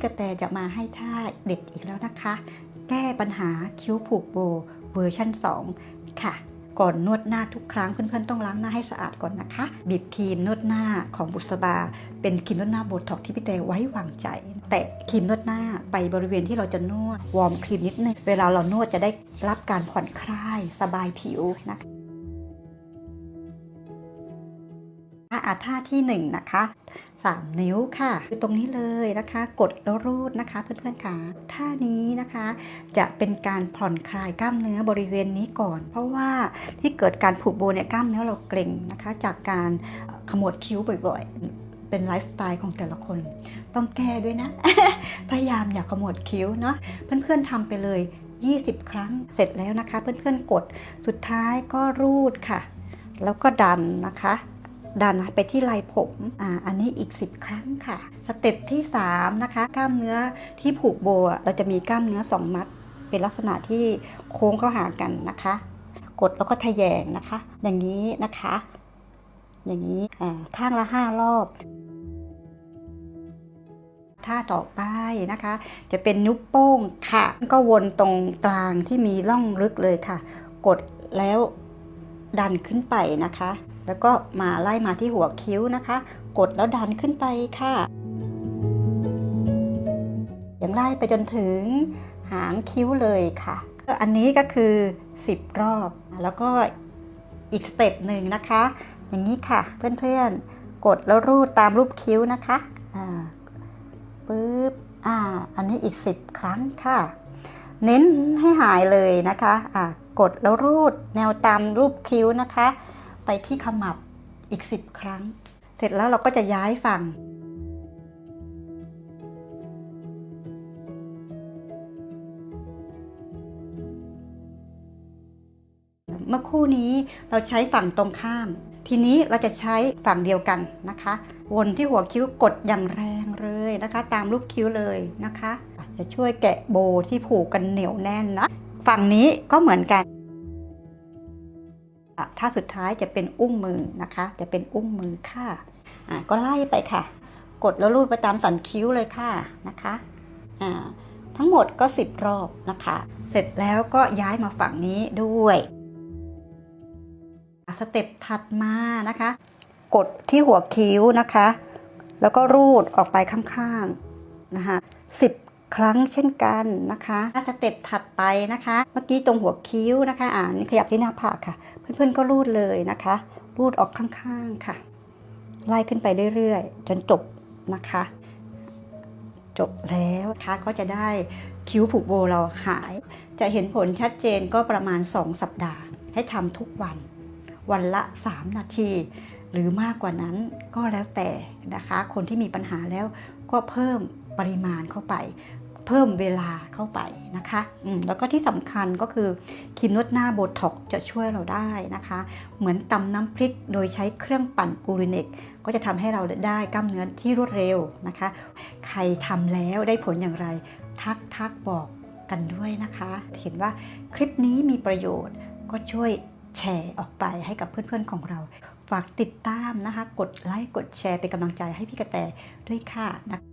่กระแตจะมาให้ท่าเด็ดอีกแล้วนะคะ แก้ปัญหาคิ้วผูกโบเวอร์ชัน2 ค่ะ ก่อนนวดหน้าทุกครั้งเพื่อนๆต้องล้างหน้าให้สะอาดก่อนนะคะ บีบครีมนวดหน้าของบุษบา เป็นครีมนวดหน้าโบท็อกที่พี่แต่ไว้วางใจ แตะครีมนวดหน้าไปบริเวณที่เราจะนวดวอร์มครีมนิดนึงเวลาเรานวดจะได้รับการผ่อนคลายสบายผิวนะคะ อาท่าที่หนึ่งนะคะ 3 นิ้วค่ะคือตรงนี้เลยนะคะ กดแล้วรูดนะคะเพื่อนๆค่ะท่านี้นะคะ จะเป็นการผ่อนคลายกล้ามเนื้อบริเวณนี้ก่อน เพราะว่าที่เกิดการผูกโบเนี่ยกล้ามเนื้อเราเกร็งนะคะ จากการขมวดคิ้วบ่อยๆ เป็นไลฟ์สไตล์ของแต่ละคน ต้องแก้ด้วยนะ พยายามอย่าขมวดคิ้วเนาะเพื่อนๆทำไปเลย 20 ครั้งเสร็จแล้วนะคะ เพื่อนๆกดสุดท้ายก็รูดค่ะ แล้วก็ดันนะคะ ดันไปที่ไหล่ผมอ่าอันนี้อีก 10 ครั้งค่ะ สเต็ปที่3นะคะกล้ามเนื้อที่ผูกโบเราจะมีกล้ามเนื้อ 2 มัด เป็นลักษณะที่โค้งเข้าหากันนะคะ กดแล้วก็ทะแยงนะคะ อย่างนี้นะคะ อย่างนี้อ่าข้างละ 5 รอบท่าต่อไปนะคะ จะเป็นนิ้วโป้งค่ะ ก็วนตรงกลางที่มีร่องลึกเลยค่ะ กดแล้ว ดันขึ้นไปนะคะ แล้วก็มาไล่มาที่หัวคิ้วนะคะ กดแล้วดันขึ้นไปค่ะอย่างไล่ไปจนถึงหางคิ้วเลยค่ะ อันนี้ก็คือ 10 รอบ แล้วก็อีกสเต็ปหนึ่งนะคะ อย่างนี้ค่ะเพื่อนๆ กดแล้วรูดตามรูปคิ้วนะคะอ่าปึ๊บอ่า อันนี้อีก 10 ครั้งค่ะ เน้นให้หายเลยนะคะอ่า กดแล้วรูดแนวตามรูปคิ้วนะคะ ไปที่ขมับอีก 10 ครั้ง เสร็จแล้วเราก็จะย้ายฝั่ง เมื่อคู่นี้เราใช้ฝั่งตรงข้าม ทีนี้เราจะใช้ฝั่งเดียวกันนะคะ วนที่หัวคิ้วกดอย่างแรงเลยนะคะ ตามรูปคิ้วเลยนะคะ จะช่วยแกะโบที่ผูกกันเหนียวแน่นนะ ฝั่งนี้ก็เหมือนกัน อะถ้าสุดท้ายจะเป็นอุ้งมือนะคะ จะเป็นอุ้งมือค่ะอะก็ไล่ไปค่ะ กดแล้วรูดไปตามสันคิ้วเลยค่ะนะคะอ่าทั้งหมดก็ 10 รอบนะคะ เสร็จแล้วก็ย้ายมาฝั่งนี้ด้วยสเต็ปถัดมานะคะ กดที่หัวคิ้วนะคะ แล้วก็รูดออกไปข้างๆนะคะ10 ครั้งเช่นกันนะคะถ้าสเต็ปถัดไปนะคะ เมื่อกี้ตรงหัวคิ้วนะคะ อ่านขยับที่หน้าผากค่ะ เพื่อนๆก็รูดเลยนะคะ รูดออกข้างๆค่ะ ไล่ขึ้นไปเรื่อยๆ จนจบนะคะ จบแล้วนะคะก็จะได้คิ้วผูกโบเราหาย จะเห็นผลชัดเจนก็ประมาณ 2 สัปดาห์ ให้ทำทุกวัน วันละ 3 นาที หรือมากกว่านั้นก็แล้วแต่นะคะ คนที่มีปัญหาแล้วก็เพิ่ม ปริมาณเข้าไป เพิ่มเวลาเข้าไปนะคะแล้วก็ที่สำคัญก็คือครีมนวดหน้าโบท็อกจะช่วยเราได้นะคะ เหมือนตำน้ำพริกโดยใช้เครื่องปั่นปูริเนกก็จะทำให้เราได้กล้ามเนื้อที่รวดเร็วนะคะ ใครทำแล้วได้ผลอย่างไร ทักทักบอกกันด้วยนะคะ เห็นว่าคลิปนี้มีประโยชน์ก็ช่วยแชร์ออกไปให้กับเพื่อนๆของเรา ฝากติดตามนะคะ กดไลค์ กดแชร์เป็นกำลังใจให้พี่กระแตด้วยค่ะนะ